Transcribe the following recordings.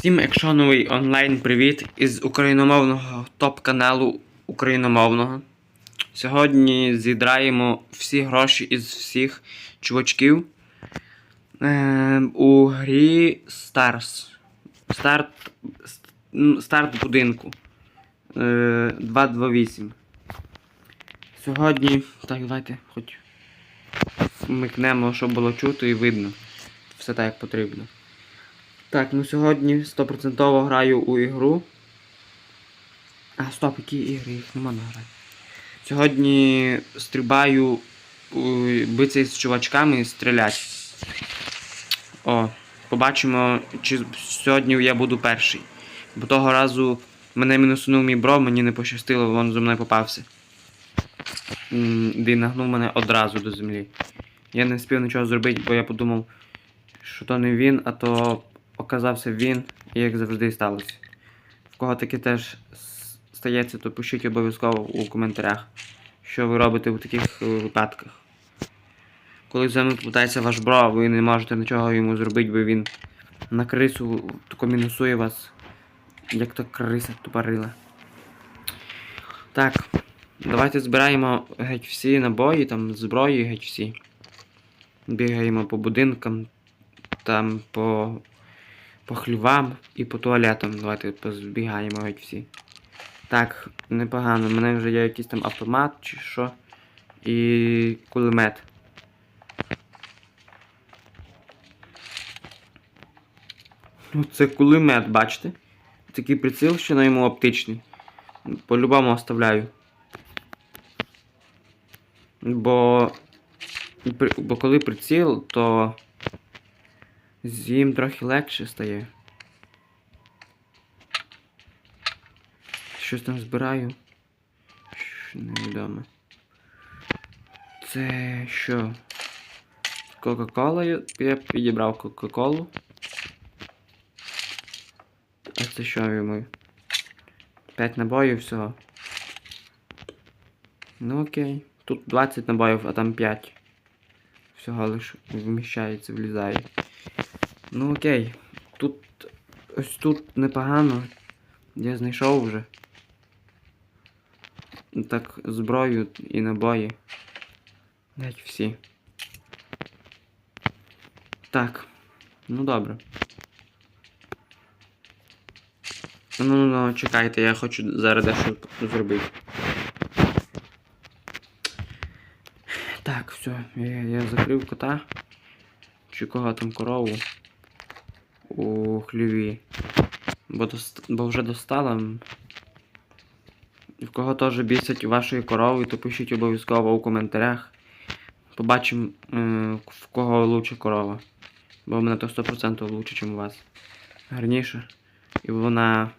Всім екшоновий онлайн привіт із україномовного топ-каналу україномовного. Сьогодні зідраємо всі гроші із всіх чувачків е, у грі Stars. Старт, старт будинку е, 228. Сьогодні. Так, давайте хоч вмикнемо, щоб було чути і видно. Все так, як потрібно. Так, ну сьогодні 100% граю у ігру. А, стоп, які ігри, їх не можна грати. Сьогодні стрибаю битися з чувачками і стрілять. О, побачимо, чи сьогодні я буду перший. Бо того разу мене мінусунув мій бро, мені не пощастило, він зо мною попався. Він нагнув мене одразу до землі. Я не встиг нічого зробити, бо я подумав, що то не він, а то оказався він, як завжди сталося. В кого таке теж стається, то пишіть обов'язково у коментарях, що ви робите у таких е, випадках. Коли з вами плутається ваш бро, ви не можете нічого йому зробити, бо він на крису тако мінусує вас, як то криса тупорила. Так, давайте збираємо геть всі набої, там зброї геть всі. Бігаємо по будинкам, там по, по хлівам і по туалетам. Давайте позбігаємо геть всі. Так, непогано. У мене вже є якийсь там автомат чи що. І кулемет. Ну, це кулемет, бачите? Такий приціл, що на йому оптичний. По-любому оставляю. Бо. Бо коли приціл, то з їм трохи легше стає. Щось там збираю. Що невідомо. Це що? Кока-кола. я- підібрав Кока-колу. А це що йому? 5 набоїв всього. Ну окей. Тут 20 набоїв, а там 5. Всього лиш вміщається, влізає. Ну окей. Тут. Ось тут непогано. Я знайшов вже. Так, зброю і набої. Геть всі. Так. Ну добре. Ну, ну, ну, чекайте, я хочу зараз дещо зробити. Так, все, я, я закрив кота. Чи кого там корову хліві. Бо, дост... Бо вже достала. В кого теж бісять вашої корови, то пишіть обов'язково у коментарях. Побачимо, е, в кого лучше корова. Бо в мене то 100% лучше, ніж у вас. Гарніше. І вона.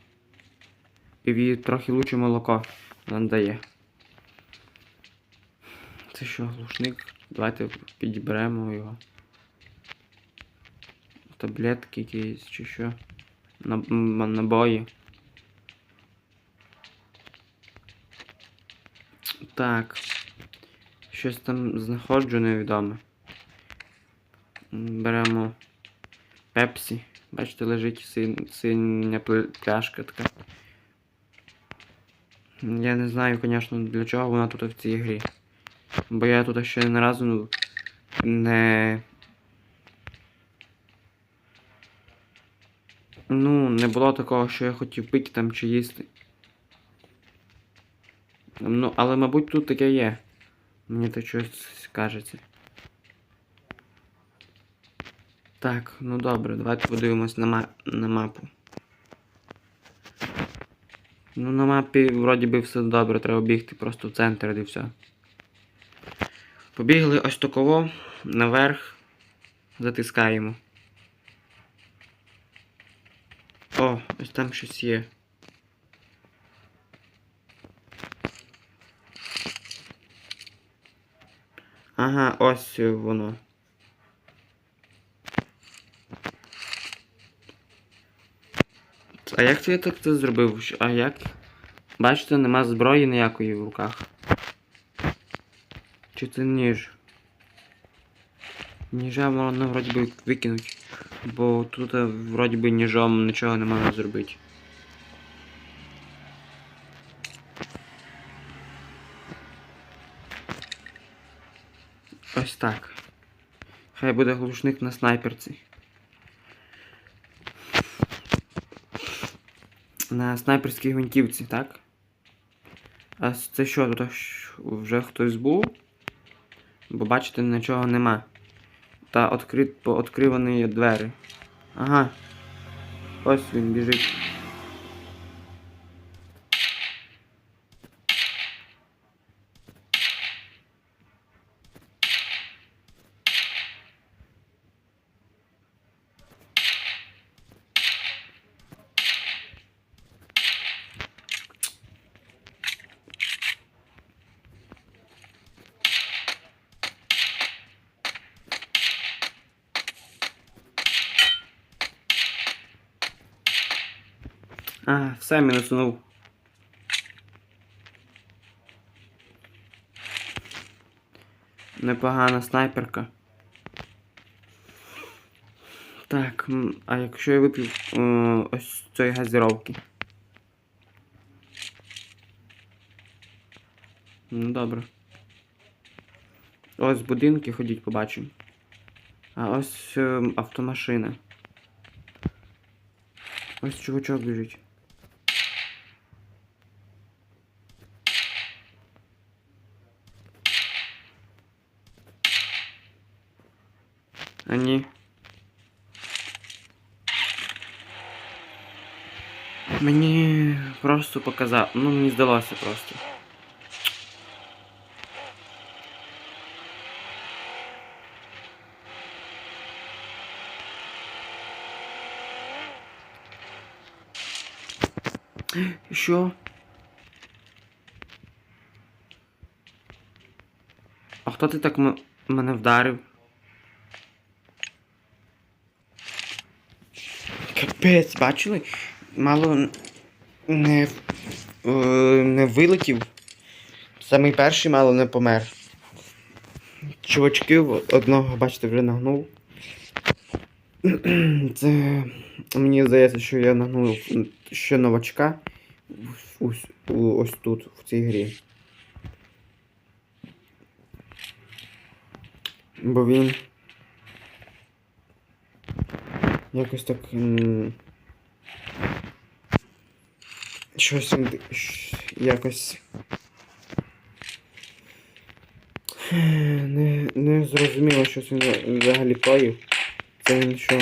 І їй трохи лучше молоко нам дає. Це що, глушник? Давайте підберемо його. Таблетки якісь чи що. Набої. Так. Щось там знаходжу невідоме. Беремо пепсі. Бачите, лежить син, синя пл- пляшка така. Я не знаю, звісно, для чого вона тут в цій грі. Бо я тут ще не разу не. Ну, не було такого, що я хотів пити там чи їсти. Ну, але, мабуть, тут таке є. Мені так щось кажеться. Так, ну добре, давайте подивимось на, ма на мапу. Ну, на мапі вроді би все добре, треба бігти просто в центр і все. Побігли ось таково, наверх, затискаємо. О, ось там щось є. Ага, ось воно. А як це я так це зробив? А як? Бачите, нема зброї ніякої в руках. Чи це ніж? Ніжа можна вроді би викинуть. Бо тут е, вроді би ніжом нічого не можна зробити. Ось так. Хай буде глушник на снайперці. На снайперській гвинтівці, так? А це що, тут вже хтось був? Бо бачите, нічого нема. Та відкривані двері. Ага. Ось він біжить. А, все мінусунув. Непогана снайперка. Так, а якщо я вип'ю е, ось цієї газіровки? Ну добре. Ось будинки ходіть, побачимо. А ось е, автомашина. Ось чувачок біжить. А ні. Мені просто показав. Ну, мені здалося просто. Що? А хто ти так мене вдарив? Капець, бачили? Мало не, е, не вилетів. Самий перший мало не помер. Чувачків одного, бачите, вже нагнув. Це мені здається, що я нагнув ще новачка ось, ось тут, в цій грі. Бо він якось так. Щось якось. Не, не зрозуміло, щось він за- взагалі коїв. Це він що?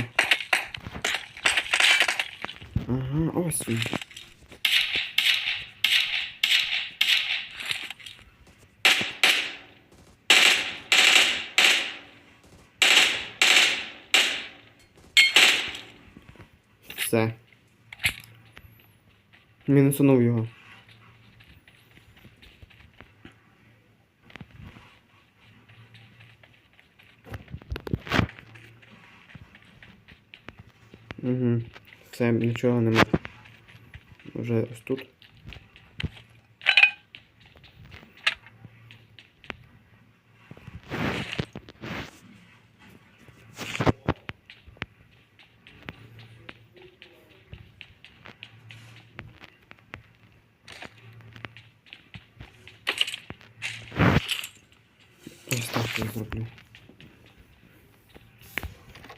Ага, ось він. Все. Мінусанув його. Угу. Все, нічого нема. Вже ось тут. Ось так я зроблю.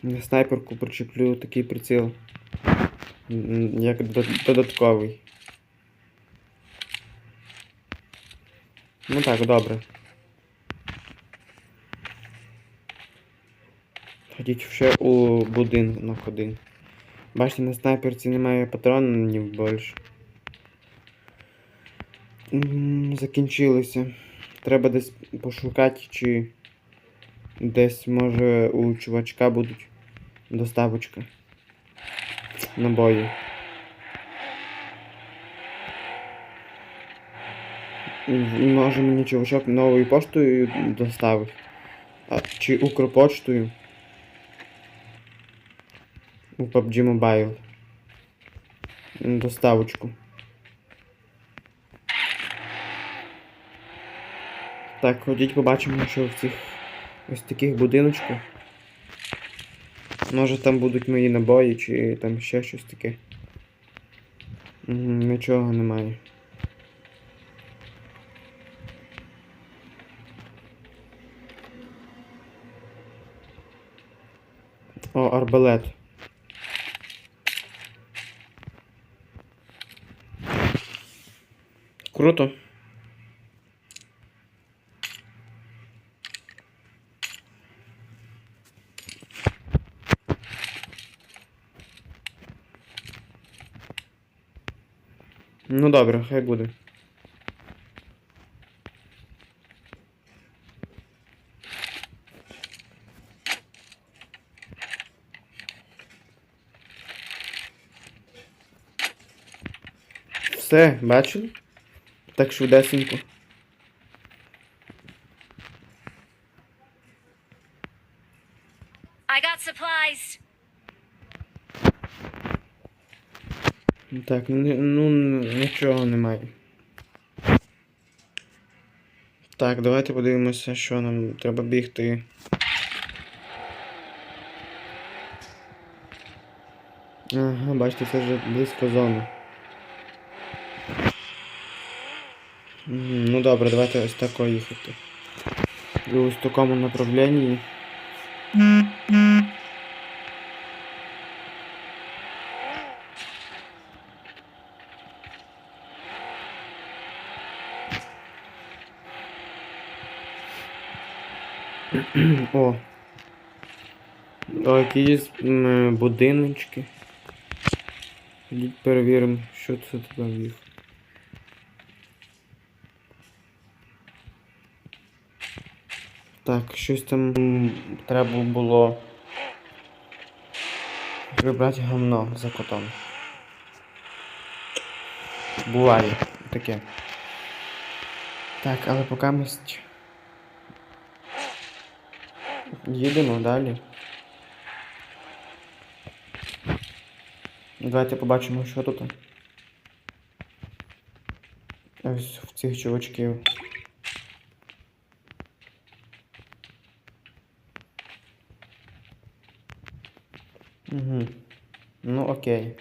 На снайперку причеплю такий приціл. Як додатковий. Ну так, добре. Ходіть ще у будинок один. Бачите, на снайперці немає патронів більше. Закінчилися. Треба десь пошукати, чи десь може у чувачка будуть доставочка. Набої. М, Може мені чувачок новою поштою доставить. А, чи Укрпоштою. У PUBG Mobile. Доставочку. Так, ходіть побачимо, що в цих ось таких будиночках Може там будуть мої набої чи там ще щось таке. Нічого немає. О, арбалет. Круто. Добре, хай буде. Все, бачили? Так швидесенько. I got supplies. Так, ну, ну нічого немає. Так, давайте подивимося, що нам треба бігти. Ага, бачите, це вже близько зони. Ну добре, давайте ось тако їхати. І ось в такому направленні. О. О, якісь будиночки. Ідіть перевіримо, що це туди вів. Так, щось там треба було прибрати гамно за котом. Буває таке. Так, але поки ми Їдемо далі. Давайте побачимо, що тут. Ось в цих чувачків. Угу. Ну окей.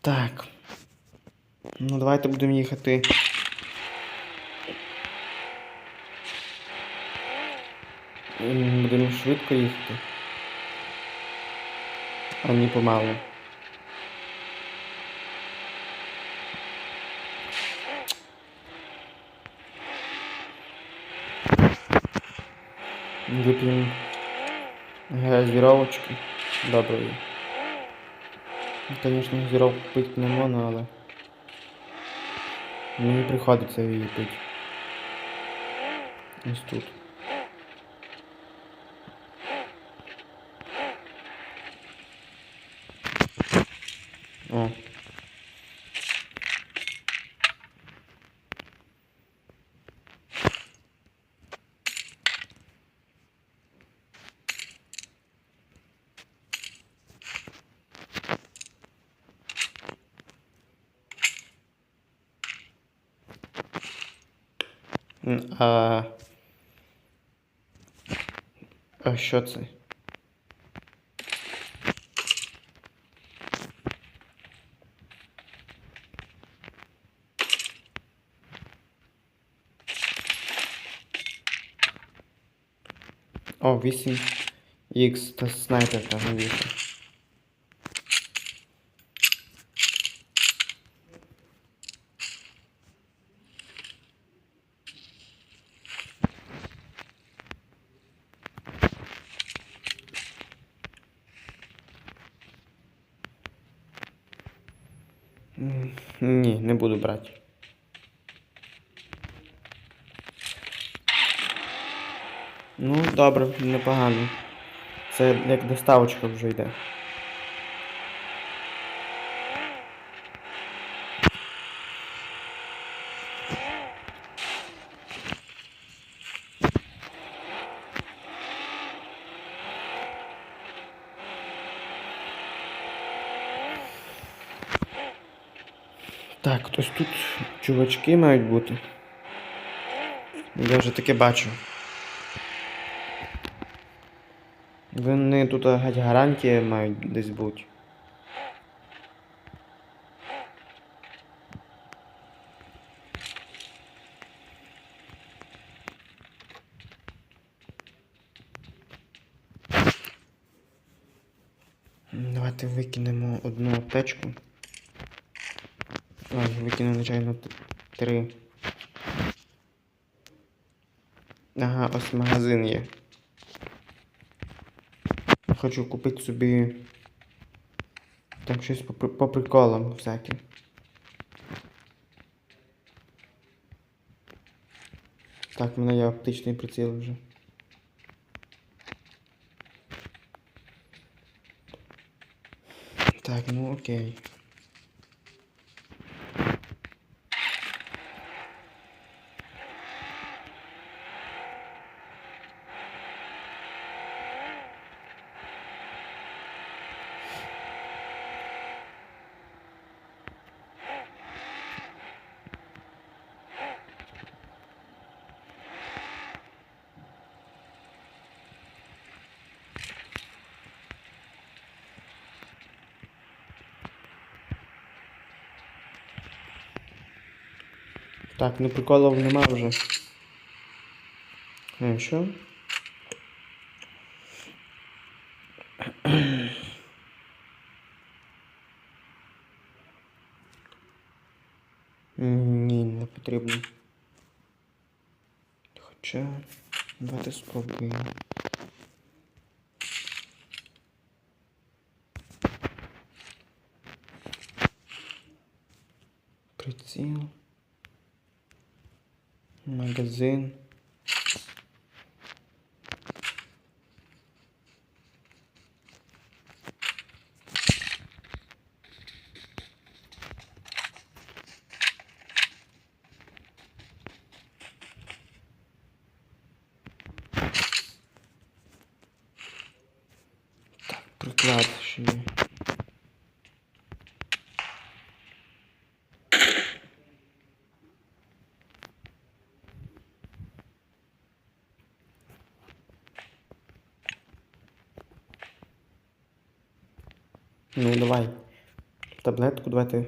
Так. Ну, давайте будемо їхати. Будемо швидко їхати. А не помалу. Вип'ємо газіровочки доброї. Звісно, газіровку пити не можна, але мені приходиться її пити. Ось тут. А... А що це? О, 8 Х та снайперка навіщо. М, Ні, не буду брати. Ну, добре, непогано. Це як доставочка вже йде. Так, ось тут чувачки мають бути. Я вже таке бачу. Вони тут геть гарантії мають десь бути. Давайте викинемо одну аптечку. Ой, викину, звичайно, три. Ага, ось магазин є. Хочу купити собі. Там щось по, по приколам всяке. Так, в мене є оптичний приціл вже. Так, ну окей. Так, ну приколів нема вже. Ну що? Ні, не потрібно. Хоча. Давайте спробуємо. Приціл. Магазин. Приклад. Ну, давай. Таблетку давайте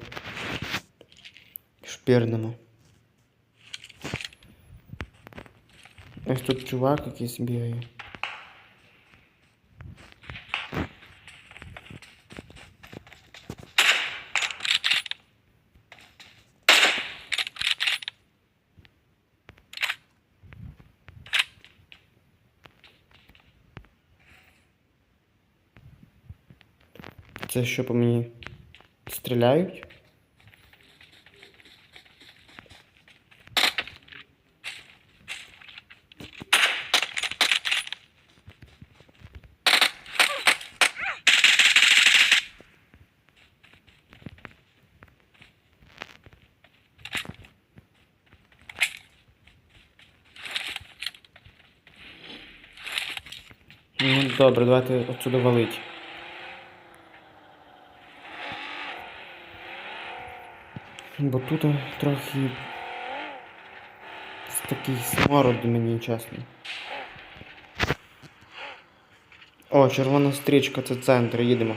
шпірнемо. Ось тут чувак якийсь бігає. Що по мені стріляють? Ну, добре, давайте отсюди валить. Бо тут трохи такий смород мені чесно. О, червона стрічка, це центр, їдемо.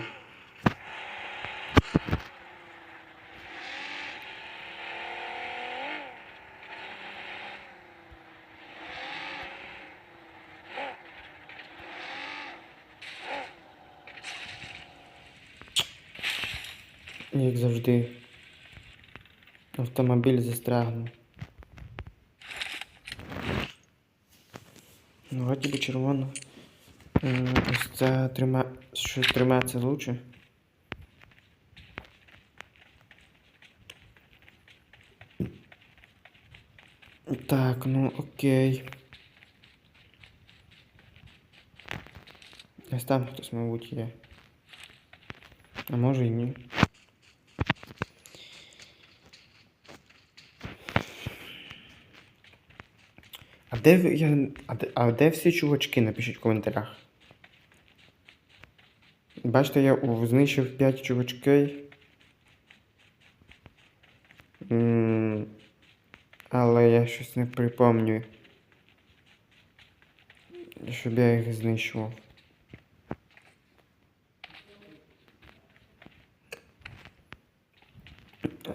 Як завжди. Автомобіль застрягнув. Ну, вроді би червона. М, Ось це трима. Що трима це лучше. Так, ну окей. Ось там хтось, мабуть, є. А може і ні. Де я. А де, а де всі чувачки? Напишіть в коментарях. Бачите, я знищив 5 чувачків. Але я щось не припомню. Щоб я їх знищував.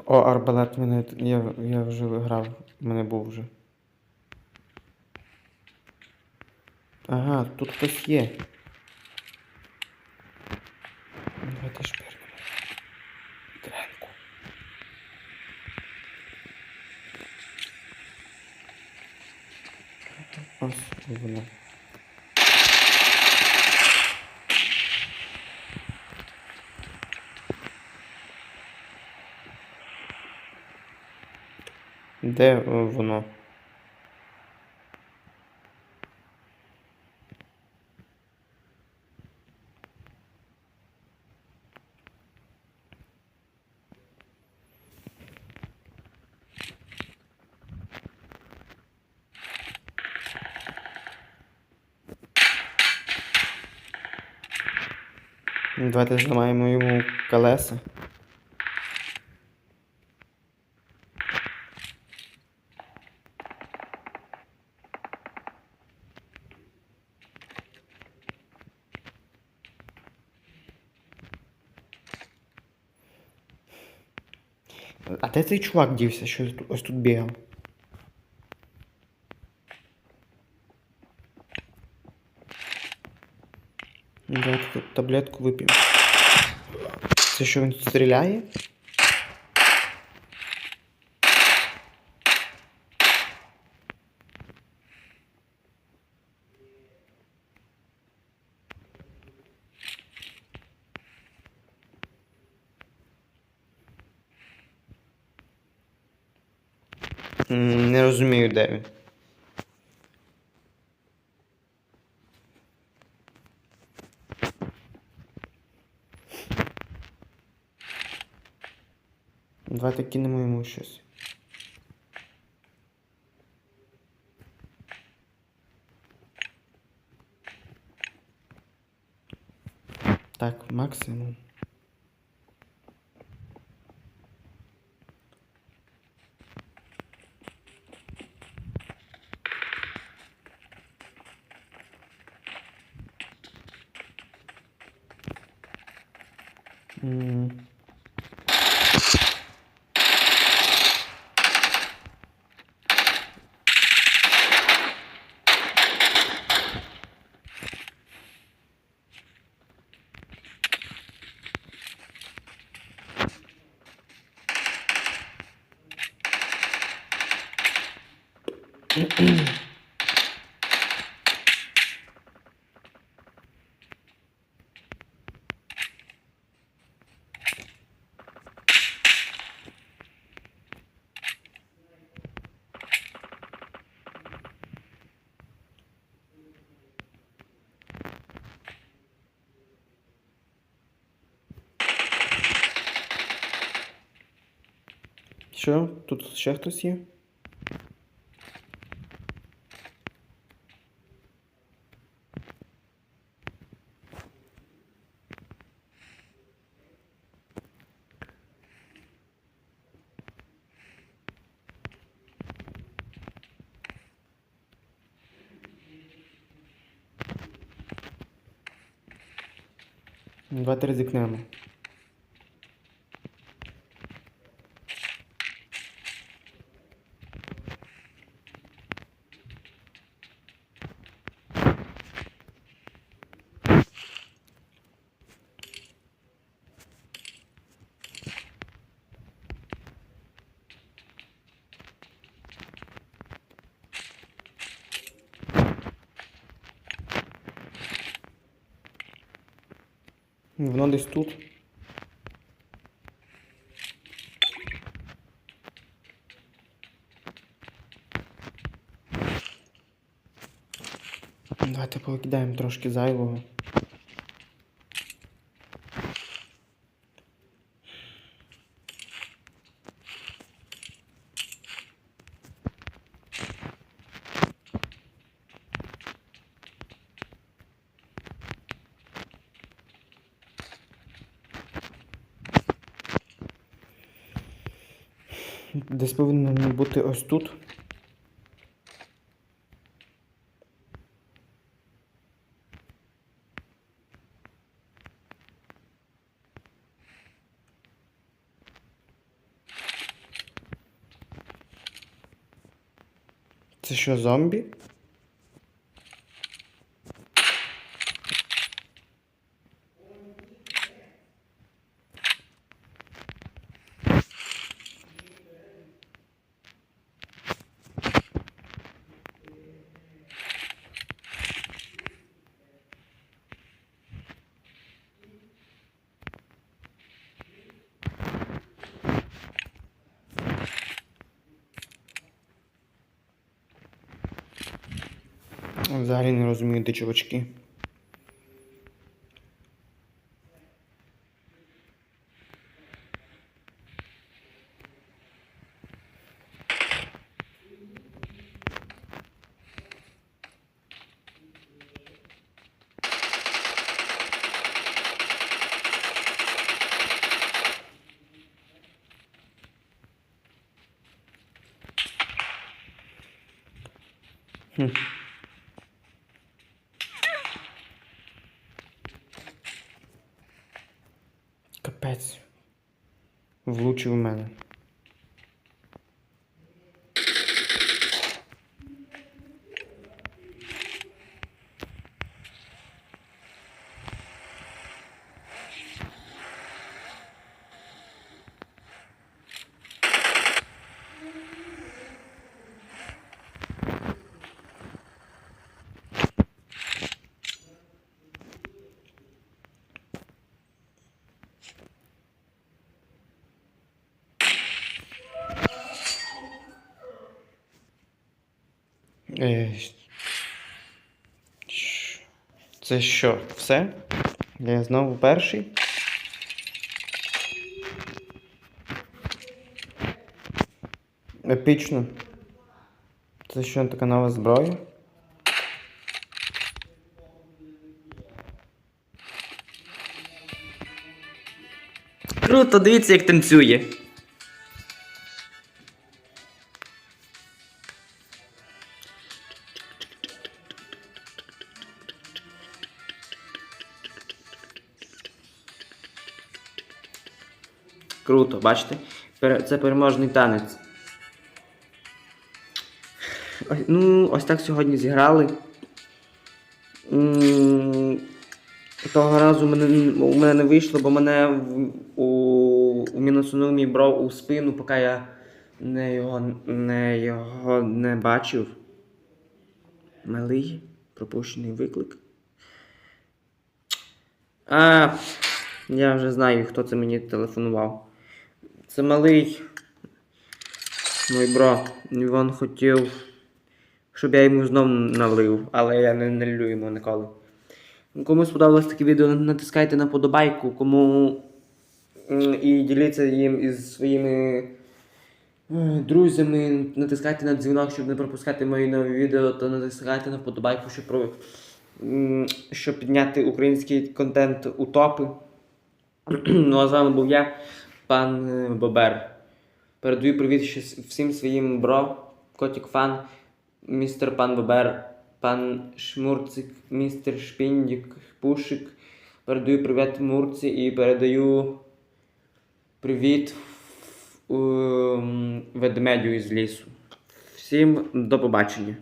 О, арбалет мене. Я, я вже виграв. У мене був вже. Ага, тут хтось є. Давайте шпирнемо. Тренку. Ось воно. Де е, воно? Давайте зламаємо йому колеса. А де цей чувак дівся, що ось тут бігав? Ну, Давайте тут таблетку вип'ємо. Це що він стріляє? Не розумію, де він. Давайте кинемо йому щось. Так, максимум. Що? Тут ще хтось є? Давайте ризикнемо. Воно десь тут. Давайте повикидаємо трошки зайвого. закріпити ось тут. Це що зомбі? Взагалі не розумію, де чувачки. Капець. Влучив у мене. Е, щ- Це що, все? Я знову перший. Епічно. Це що така нова зброя? Круто, дивіться, як танцює. Круто, бачите? Це переможний танець. Ну, ось так сьогодні зіграли. Того разу у мене не вийшло, бо мене у, у мінусунув мій бров у спину, поки я його, не його не бачив. Малий, пропущений виклик. А, я вже знаю, хто це мені телефонував. Це малий. Мій бро. Він хотів, щоб я йому знов налив, але я не налью йому ніколи. Кому сподобалось таке відео, натискайте на подобайку, кому і діліться їм із своїми е, друзями, натискайте на дзвінок, щоб не пропускати мої нові відео, та натискайте на подобайку, щоб, про- щоб підняти український контент у топи. ну а з вами був я, пан е, Бобер. Передаю привіт всім своїм бро, Котік Фан, містер пан Бобер, пан Шмурцик, містер Шпіндік, Пушик. Передаю привіт Мурці і передаю привіт ведмедю із лісу. Всім до побачення.